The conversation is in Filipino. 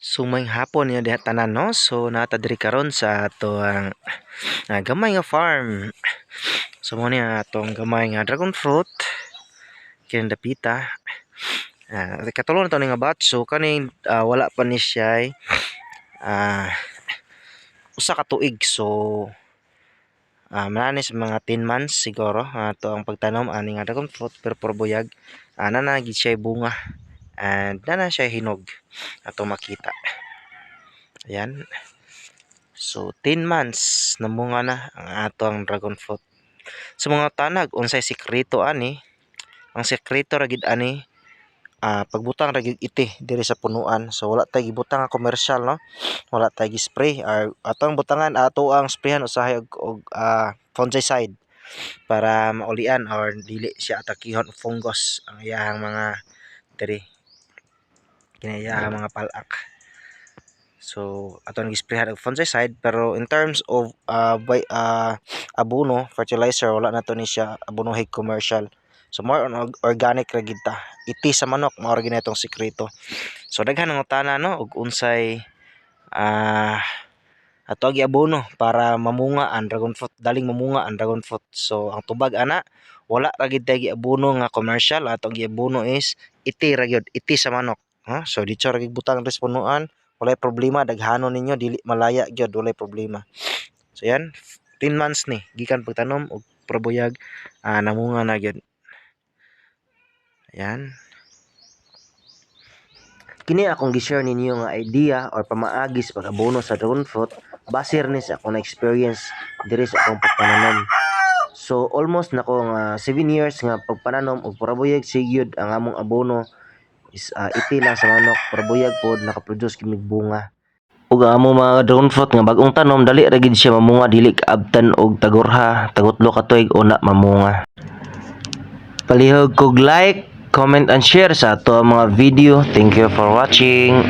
Sumayng hapon niya diha tanan no. So nata diri karon sa ato ang ah, gamay nga farm. So mo niya atong gamay nga dragon fruit kini dapita. Ah, katulong na to ni nga batch. So kani ah, wala pa ni siya ah usa ka tuig. So ah mananis mga 10 months siguro ato ang pagtanom ani nga dragon fruit pero purbuyag ana na gid siya bunga and na siya hinog ato makita. Ayan. So 10 months na bunga na ang ato ang dragon fruit. Sa mga tanag unsay sikreto ani? Ang sikreto ra gid ani ah pagbutang ra gyud iti diri sa punuan. So wala tay gibutang nga komersyal no. Wala tay gi-spray or atong butangan ato ang sprayhan usahay og, og ah, fungicide para maulian or dili siya atakihon fungus ang iyahang mga diri iyahang mga palak. So ato gi-sprayhan og fungicide pero in terms of ah by, ah, abono, fertilizer wala na to ni siya abonohig commercial. So more on org- organic ra gid ta. Iti sa manok mao ra itong sikreto. So daghan ang utana no ug unsay ah ato gi abono para mamunga ang dragon fruit, daling mamunga ang dragon fruit. So ang tubag ana wala ra gid tay giabono nga commercial, ato ang giabono is iti ra gyud, iti sa manok. Ha? So dito ra butang res punuan, walay problema daghanon ninyo dili malaya gyud walay problema. So yan, 10 months ni gikan pagtanom og probuyag ah, namunga na gyud. Ayan. Kini akong gi-share ninyo nga idea or pamaagi sa pag-abono sa dragon fruit base rin sa akong na-experience diri sa akong pagpananom. So almost nako nga 7 years nga pagpananom og parabuyag sigyud ang among abono is ah, iti lang sa manok parabuyag pod nakaproduce kimig bunga. Ug among mga dragon fruit nga bagong tanom dali ra gid siya mamunga dili kaabtan og tagurha tagutlo ka tuig una mamunga. Palihog kog like, comment and share sa ato mga video. Thank you for watching.